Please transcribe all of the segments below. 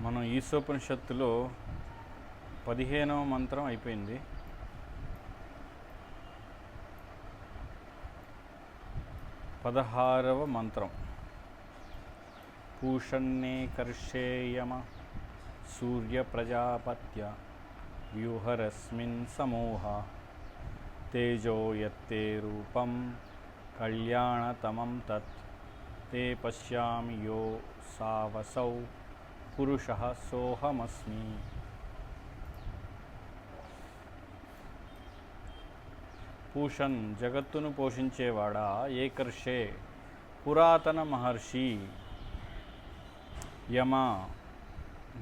మనం ఈశోపనిషత్తులో పదిహేనవ మంత్రం అయిపోయింది. పదహారవ మంత్రం. పూషణ్ణే కర్షేయమ సూర్య ప్రజాపత్య వ్యూహరస్మిన్ సమూహ తేజో యత్తే రూపం కళ్యాణతమం తత్ తే పశ్యామి యో సావసౌ. పురుష సోహమస్మి పూషన్ జగత్తును పోషించేవాడా ఏకర్షే పురాతన మహర్షి యమ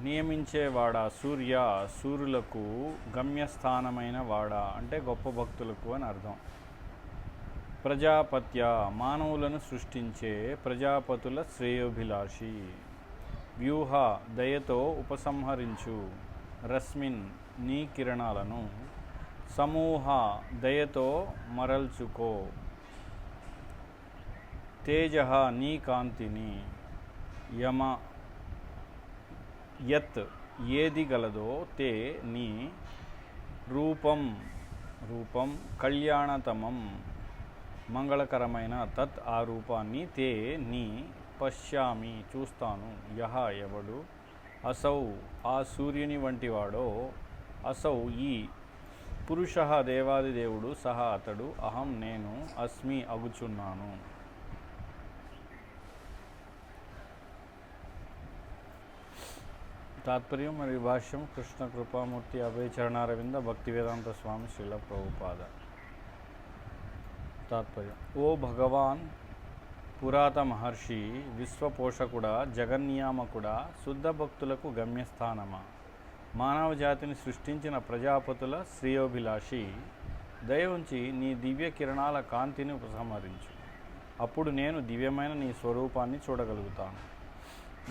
నియమించేవాడా సూర్య సూర్యులకు గమ్యస్థానమైన వాడా అంటే గొప్ప భక్తులకు అని అర్థం. ప్రజాపత్య మానవులను సృష్టించే ప్రజాపతుల శ్రేయోభిలాషి. వ్యూహ దయతో ఉపసంహరించు. రస్మిన్ నీ కిరణాలను సమూహ దయతో మరల్చుకో. తేజ నీ కాంతిని యమ యత్ ఏది గలదో తే నీ రూపం రూపం కళ్యాణతమం మంగళకరమైన తత్ ఆ రూపాన్ని తే నీ పశ్యామి చూస్తాను. యహ ఎవడు? అసౌ ఆ సూర్యుని వంటివాడో? అసౌ ఈ పురుష దేవాది దేవుడు సహా అతడు. అహం నేను అస్మి అగుచున్నాను. తాత్పర్యం మరియు భాష్యం కృష్ణ కృపామూర్తి అభయ చరణారవింద భక్తి వేదాంత స్వామి శ్రీల ప్రభుపాద. తాత్పర్యం. ఓ భగవాన్ పురాత మహర్షి విశ్వపోషకుడా జగన్నియామకుడా శుద్ధ భక్తులకు గమ్యస్థానమా? మానవ జాతిని సృష్టించిన ప్రజాపతుల శ్రేయోభిలాషి దయ ఉంచి నీ దివ్య కిరణాల కాంతిని ఉపసంహరించు. అప్పుడు నేను దివ్యమైన నీ స్వరూపాన్ని చూడగలుగుతాను.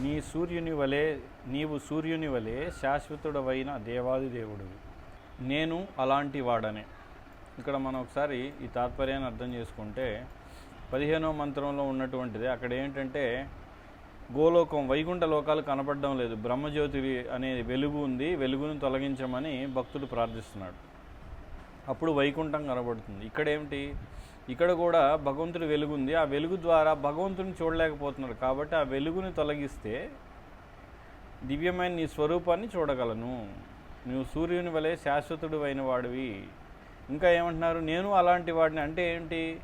నీ సూర్యుని వలె నీవు సూర్యుని వలె శాశ్వతుడవైన దేవాది దేవుడు. నేను అలాంటి వాడనే. ఇక్కడ మనం ఒకసారి ఈ తాత్పర్యాన్ని అర్థం చేసుకుంటే పదిహేనవ మంత్రంలో ఉన్నటువంటిది. అక్కడ ఏంటంటే గోలోకం వైకుంఠ లోకాలు కనపడడం లేదు. బ్రహ్మజ్యోతి అనే వెలుగు ఉంది. వెలుగును తొలగించమని భక్తుడు ప్రార్థిస్తున్నాడు. అప్పుడు వైకుంఠం కనబడుతుంది. ఇక్కడ ఏమిటి ఇక్కడ కూడా భగవంతుడి వెలుగు ఉంది. ఆ వెలుగు ద్వారా భగవంతుని చూడలేకపోతున్నాడు. కాబట్టి ఆ వెలుగుని తొలగిస్తే దివ్యమైన నీ స్వరూపాన్ని చూడగలను. నువ్వు సూర్యుని వలె శాశ్వతుడు అయిన వాడివి. ఇంకా ఏమంటున్నారు? నేను అలాంటి వాడిని అంటే ఏంటి?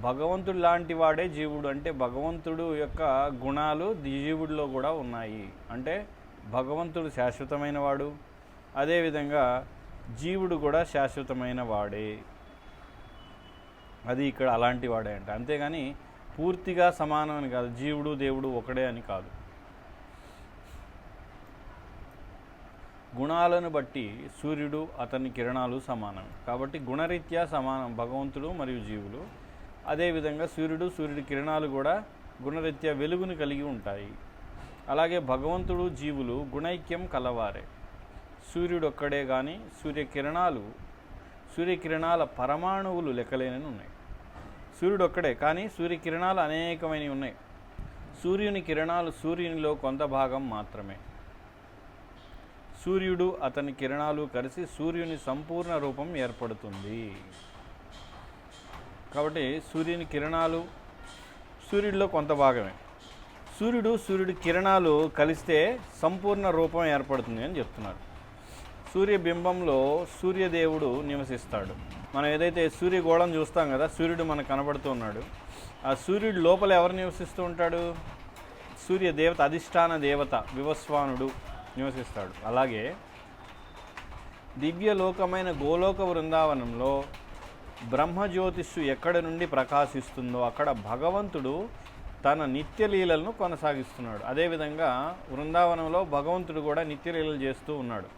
భగవంతుడు లాంటి వాడే జీవుడు. అంటే భగవంతుడు యొక్క గుణాలు జీవుడిలో కూడా ఉన్నాయి. అంటే భగవంతుడు శాశ్వతమైన వాడు. అదేవిధంగా జీవుడు కూడా శాశ్వతమైన వాడే. అది ఇక్కడ అలాంటి వాడే అంట. అంతేగాని పూర్తిగా సమానం అని కాదు. జీవుడు దేవుడు ఒకడే అని కాదు. గుణాలను బట్టి సూర్యుడు అతని కిరణాలు సమానం. కాబట్టి గుణరీత్యా సమానం భగవంతుడు మరియు జీవులు అదేవిధంగా సూర్యుడు సూర్యుడి కిరణాలు కూడా గుణరీత్యా వెలుగును కలిగి ఉంటాయి. అలాగే భగవంతుడు జీవులు గుణైక్యం కలవారే. సూర్యుడు ఒక్కడే కానీ సూర్యకిరణాలు సూర్యకిరణాల పరమాణువులు లెక్కలేనని ఉన్నాయి. సూర్యుడు ఒక్కడే కానీ సూర్యకిరణాలు అనేకమైనవి ఉన్నాయి. సూర్యుని కిరణాలు సూర్యునిలో కొంత భాగం మాత్రమే. సూర్యుడు అతని కిరణాలు కలిసి సూర్యుని సంపూర్ణ రూపం ఏర్పడుతుంది. కాబట్టి సూర్యుని కిరణాలు సూర్యుడిలో కొంత భాగమే. సూర్యుడు సూర్యుడి కిరణాలు కలిస్తే సంపూర్ణ రూపం ఏర్పడుతుంది అని చెప్తున్నారు. సూర్యబింబంలో సూర్యదేవుడు నివసిస్తాడు. మనం ఏదైతే సూర్యగోళం చూస్తాం కదా సూర్యుడు మనకు కనబడుతూ ఉన్నాడు. ఆ సూర్యుడు లోపల ఎవరు నివసిస్తూ ఉంటాడు? సూర్య దేవత అధిష్టాన దేవత వివస్వానుడు నివసిస్తాడు. అలాగే దివ్యలోకమైన గోలోక బృందావనంలో బ్రహ్మజ్యోతిష్సు ఎక్కడి నుండి ప్రకాశిస్తుందో అక్కడ భగవంతుడు తన నిత్యలీలలను కొనసాగిస్తున్నాడు. అదేవిధంగా వృందావనంలో భగవంతుడు కూడా నిత్యలీలలు చేస్తూ ఉన్నాడు.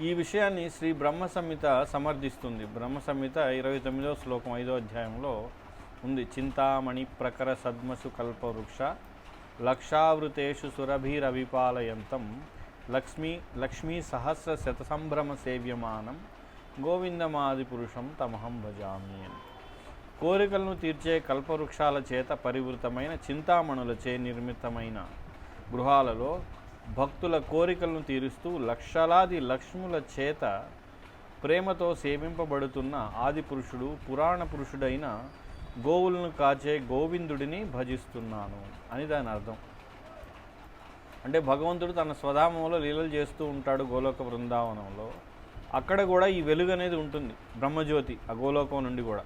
ఈ విషయాన్ని శ్రీ బ్రహ్మ సంహిత సమర్థిస్తుంది. బ్రహ్మ సంహిత ఇరవై తొమ్మిదో శ్లోకం ఐదో అధ్యాయంలో ఉంది. చింతామణి ప్రకర సద్మసు కల్పవృక్ష లక్షావృతేషు సురభిరవిపాలయంతం లక్ష్మీ లక్ష్మీ సహస్ర శతసంభ్రమ సేవ్యమానం గోవిందమాది పురుషం తమహం భజామి అని. కోరికలను తీర్చే కల్పవృక్షాల చేత పరివృతమైన చింతామణులచే నిర్మితమైన గృహాలలో భక్తుల కోరికలను తీరుస్తూ లక్షలాది లక్ష్ముల చేత ప్రేమతో సేవింపబడుతున్న ఆది పురుషుడు పురాణ పురుషుడైన గోవులను కాచే గోవిందుడిని భజిస్తున్నాను అని దాని అర్థం. అంటే భగవంతుడు తన స్వధామంలో లీలలు చేస్తూ ఉంటాడు గోలోక బృందావనంలో. అక్కడ కూడా ఈ వెలుగు అనేది ఉంటుంది బ్రహ్మజ్యోతి అగోలోకం నుండి కూడా.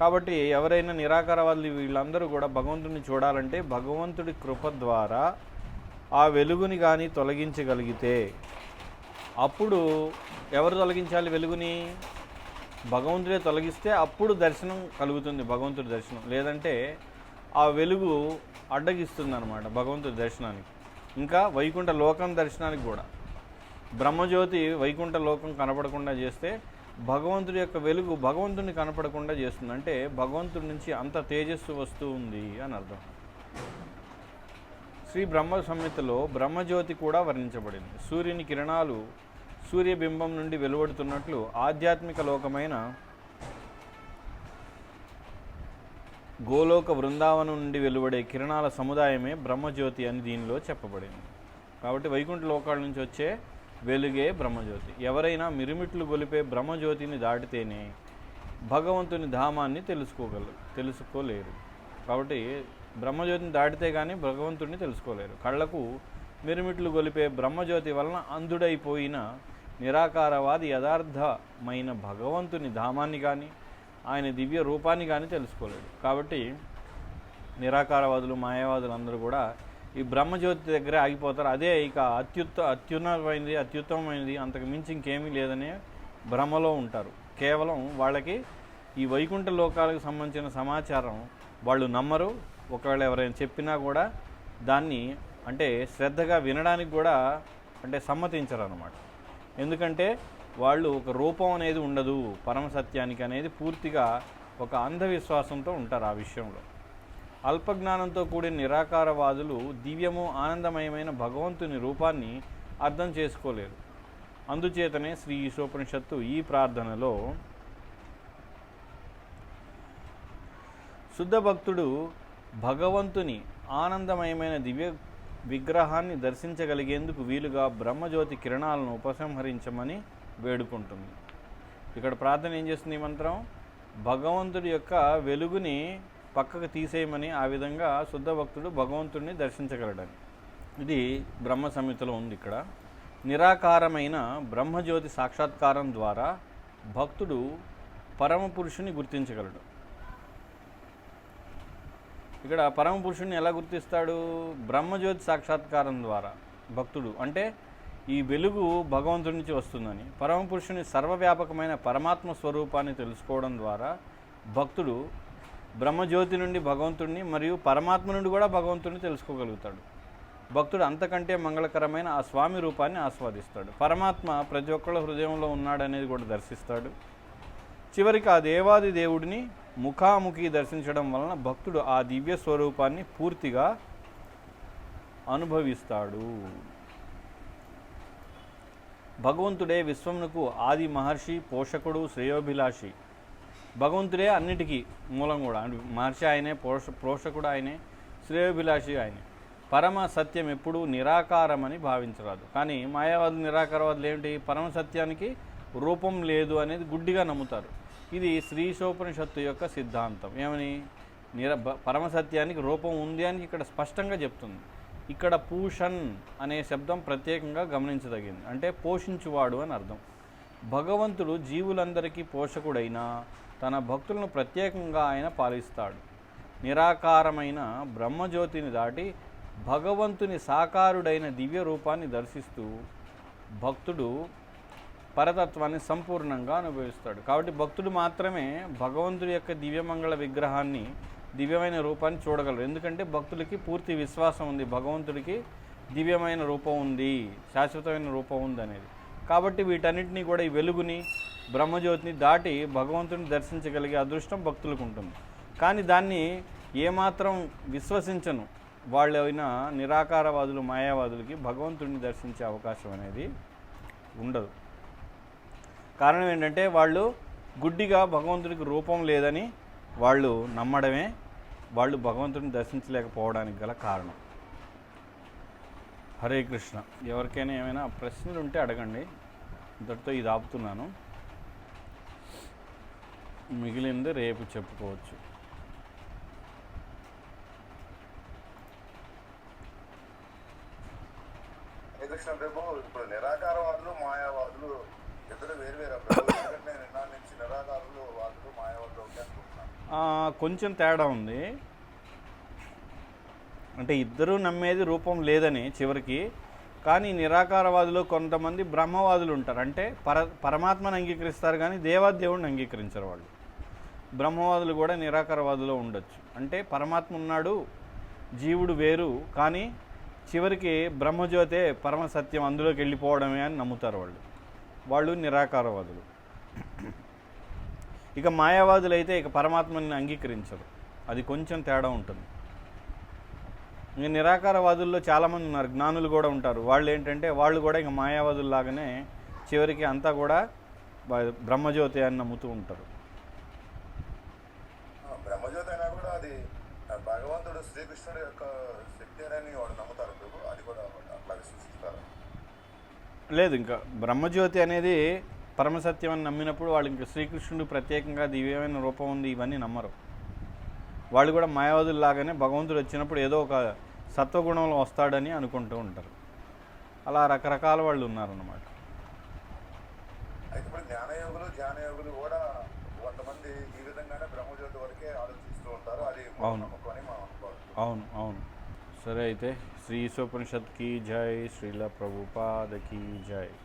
కాబట్టి ఎవరైనా నిరాకారవాదులు వీళ్ళందరూ కూడా భగవంతుడిని చూడాలంటే భగవంతుడి కృప ద్వారా ఆ వెలుగుని కానీ తొలగించగలిగితే అప్పుడు ఎవరు తొలగించాలి వెలుగుని? భగవంతుడే తొలగిస్తే అప్పుడు దర్శనం కలుగుతుంది భగవంతుడి దర్శనం. లేదంటే ఆ వెలుగు అడ్డగిస్తుంది అనమాట భగవంతుడి దర్శనానికి. ఇంకా వైకుంఠ లోకం దర్శనానికి కూడా. బ్రహ్మజ్యోతి వైకుంఠ లోకం కనపడకుండా చేస్తే భగవంతుడి యొక్క వెలుగు భగవంతుడిని కనపడకుండా చేస్తుంది. అంటే భగవంతుడి నుంచి అంత తేజస్సు వస్తూ ఉంది అని అర్థం. శ్రీ బ్రహ్మ సంహితలో బ్రహ్మజ్యోతి కూడా వర్ణించబడింది. సూర్యుని కిరణాలు సూర్యబింబం నుండి వెలువడుతున్నట్లు ఆధ్యాత్మిక లోకమైన గోలోక బృందావనం నుండి వెలువడే కిరణాల సముదాయమే బ్రహ్మజ్యోతి అని దీనిలో చెప్పబడింది. కాబట్టి వైకుంఠ లోకాల నుంచి వచ్చే వెలుగే బ్రహ్మజ్యోతి. ఎవరైనా మిరుమిట్లు గొలిపే బ్రహ్మజ్యోతిని దాటితేనే భగవంతుని ధామాన్ని తెలుసుకోగలరు తెలుసుకోలేరు. కాబట్టి బ్రహ్మజ్యోతిని దాటితే కానీ భగవంతుడిని తెలుసుకోలేరు. కళ్ళకు మిరుమిట్లు గొలిపే బ్రహ్మజ్యోతి వలన అంధుడైపోయిన నిరాకారవాది యథార్థమైన భగవంతుని ధామాన్ని కానీ ఆయన దివ్య రూపాన్ని కానీ తెలుసుకోలేడు. కాబట్టి నిరాకారవాదులు మాయావాదులు అందరూ కూడా ఈ బ్రహ్మజ్యోతి దగ్గరే ఆగిపోతారు. అదే ఇక అత్యుత్త అత్యున్నతమైనది అత్యుత్తమమైనది అంతకు మించి ఇంకేమీ లేదనే భ్రమలో ఉంటారు. కేవలం వాళ్ళకి ఈ వైకుంఠ లోకాలకు సంబంధించిన సమాచారం వాళ్ళు నమ్మరు. ఒకవేళ ఎవరైనా చెప్పినా కూడా దాన్ని అంటే శ్రద్ధగా వినడానికి కూడా అంటే సమ్మతించరు అనమాట ఎందుకంటే వాళ్ళు ఒక రూపం అనేది ఉండదు. పరమ సత్యానికి అనేది పూర్తిగా ఒక అంధవిశ్వాసంతో ఉంటారు ఆ విషయంలో. అల్పజ్ఞానంతో కూడిన నిరాకారవాదులు దివ్యము ఆనందమయమైన భగవంతుని రూపాన్ని అర్థం చేసుకోలేరు. అందుచేతనే శ్రీ ఈశోపనిషత్తు ఈ ప్రార్థనలో శుద్ధ భక్తుడు భగవంతుని ఆనందమయమైన దివ్య విగ్రహాన్ని దర్శించగలిగేందుకు వీలుగా బ్రహ్మజ్యోతి కిరణాలను ఉపసంహరించమని వేడుకుంటుంది. ఇక్కడ ప్రార్థన ఏం చేస్తుంది ఈ మంత్రం? భగవంతుడి యొక్క వెలుగుని పక్కకు తీసేయమని ఆ విధంగా శుద్ధ భక్తుడు భగవంతుడిని దర్శించగలడని. ఇది బ్రహ్మ సంహితలో ఉంది ఇక్కడ. నిరాకారమైన బ్రహ్మజ్యోతి సాక్షాత్కారం ద్వారా భక్తుడు పరమపురుషుని గుర్తించగలడు. ఇక్కడ పరమ ఎలా గుర్తిస్తాడు? బ్రహ్మజ్యోతి సాక్షాత్కారం ద్వారా భక్తుడు. అంటే ఈ వెలుగు భగవంతుడి నుంచి వస్తుందని. పరమపురుషుని సర్వవ్యాపకమైన పరమాత్మ స్వరూపాన్ని తెలుసుకోవడం ద్వారా భక్తుడు బ్రహ్మజ్యోతి నుండి భగవంతుడిని మరియు పరమాత్మ నుండి కూడా భగవంతుడిని తెలుసుకోగలుగుతాడు. భక్తుడు అంతకంటే మంగళకరమైన ఆ స్వామి రూపాన్ని ఆస్వాదిస్తాడు. పరమాత్మ ప్రతి ఒక్కళ్ళ హృదయంలో ఉన్నాడనేది కూడా దర్శిస్తాడు. చివరికి ఆ దేవాది దేవుడిని ముఖాముఖి దర్శించడం వలన భక్తుడు ఆ దివ్య స్వరూపాన్ని పూర్తిగా అనుభవిస్తాడు. భగవంతుడే విశ్వమునకు ఆది మహర్షి పోషకుడు శ్రేయోభిలాషి భగవంతుడే అన్నిటికీ మూలం కూడా. అంటే మహర్షి ఆయనే పోష పోషకుడు ఆయనే శ్రేయోభిలాషి ఆయనే. పరమ సత్యం ఎప్పుడూ నిరాకారమని భావించరాదు. కానీ మాయావాదులు నిరాకారవాదులు ఏమిటి? పరమ సత్యానికి రూపం లేదు అనేది గుడ్డిగా నమ్ముతారు. ఇది శ్రీశోపనిషత్తు యొక్క సిద్ధాంతం. ఏమని? నిర బ- పరమ సత్యానికి రూపం ఉంది అని ఇక్కడ స్పష్టంగా చెప్తుంది. ఇక్కడ పూషన్ అనే శబ్దం ప్రత్యేకంగా గమనించదగింది. అంటే పోషించువాడు అని అర్థం. భగవంతుడు జీవులందరికీ పోషకుడైనా తన భక్తులను ప్రత్యేకంగా ఆయన పాలిస్తాడు. నిరాకారమైన బ్రహ్మజ్యోతిని దాటి భగవంతుని సాకారుడైన దివ్య రూపాన్ని దర్శిస్తూ భక్తుడు పరతత్వాన్ని సంపూర్ణంగా అనుభవిస్తాడు. కాబట్టి భక్తుడు మాత్రమే భగవంతుడి యొక్క దివ్యమంగళ విగ్రహాన్ని దివ్యమైన రూపాన్ని చూడగలరు ఎందుకంటే భక్తులకి పూర్తి విశ్వాసం ఉంది. భగవంతుడికి దివ్యమైన రూపం ఉంది శాశ్వతమైన రూపం ఉంది అనేది. కాబట్టి వీటన్నిటినీ కూడా ఈ వెలుగుని బ్రహ్మజ్యోతిని దాటి భగవంతుని దర్శించగలిగే అదృష్టం భక్తులకు ఉంటుంది. కానీ దాన్ని ఏమాత్రం విశ్వసించను. వాళ్ళైనా నిరాకారవాదులు మాయావాదులకి భగవంతుడిని దర్శించే అవకాశం అనేది ఉండదు. కారణం ఏంటంటే వాళ్ళు గుడ్డిగా భగవంతుడికి రూపం లేదని వాళ్ళు నమ్మడమే వాళ్ళు భగవంతుడిని దర్శించలేకపోవడానికి గల కారణం. హరే కృష్ణ. ఎవరికైనా ఏమైనా ప్రశ్నలు ఉంటే అడగండి. ఇంతటితో ఇది ఆపుతున్నాను. మిగిలింది రేపు చెప్పుకోవచ్చు. ఇప్పుడు నిరాకారవాదులు మాయావాదులు ఇద్దరు వేరు వేరు ప్రభు ఎందుకంటే నేను నిన్న నుంచి నిరాకారులు వాదులు మాయావాదులు ఒకటే అనుకుంటున్నాను. ఆ, కొంచెం తేడా ఉంది. అంటే ఇద్దరూ నమ్మేది రూపం లేదని చివరికి. కానీ నిరాకారవాదులు కొంతమంది బ్రహ్మవాదులు ఉంటారు. అంటే పర పరమాత్మను అంగీకరిస్తారు కానీ దేవాదేవుడిని అంగీకరించరు వాళ్ళు. బ్రహ్మవాదులు కూడా నిరాకారవాదులో ఉండొచ్చు. అంటే పరమాత్మ ఉన్నాడు జీవుడు వేరు కానీ చివరికి బ్రహ్మజ్యోతే పరమ సత్యం అందులోకి వెళ్ళిపోవడమే అని నమ్ముతారు వాళ్ళు. వాళ్ళు నిరాకారవాదులు. ఇక మాయావాదులు అయితే ఇక పరమాత్మని అంగీకరించరు. అది కొంచెం తేడా ఉంటుంది. ఇంక నిరాకారవాదుల్లో చాలామంది ఉన్నారు జ్ఞానులు కూడా ఉంటారు. వాళ్ళు ఏంటంటే వాళ్ళు కూడా ఇంక మాయావాదుల్లాగానే చివరికి అంతా కూడా బ్రహ్మజ్యోతి అని నమ్ముతూ ఉంటారు ఆ, బ్రహ్మజ్యోతి అయినా కూడా అది ఆ, యొక్క శక్తి అని వాడు నమ్ముతారు అది కూడా వాడు అట్లాగే సూచిస్తారు. లేదు ఇంకా బ్రహ్మజ్యోతి అనేది పరమసత్యం అని నమ్మినప్పుడు వాళ్ళు ఇంకా శ్రీకృష్ణుడు ప్రత్యేకంగా దివ్యమైన రూపం ఉంది ఇవన్నీ నమ్మరు. వాళ్ళు కూడా మాయావాదుల్లాగానే భగవంతుడు వచ్చినప్పుడు ఏదో ఒక సత్వగుణంలో వస్తాడని అనుకుంటూ ఉంటారు. అలా రకరకాల వాళ్ళు ఉన్నారన్నమాట. అయితే ఇప్పుడు జ్ఞానయోగులు ధ్యానయోగులు కూడా కొంతమంది ఈ విధంగానే బ్రహ్మజ్యోతి వరకే ఆలోచిస్తూ ఉంటారు. అది అవును. నమ్మకం అని మనం అనుకోవాలి అవును అవును. సరే అయితే శ్రీ ఈశోపనిషత్కి జై శ్రీల ప్రభుపాదకి జై.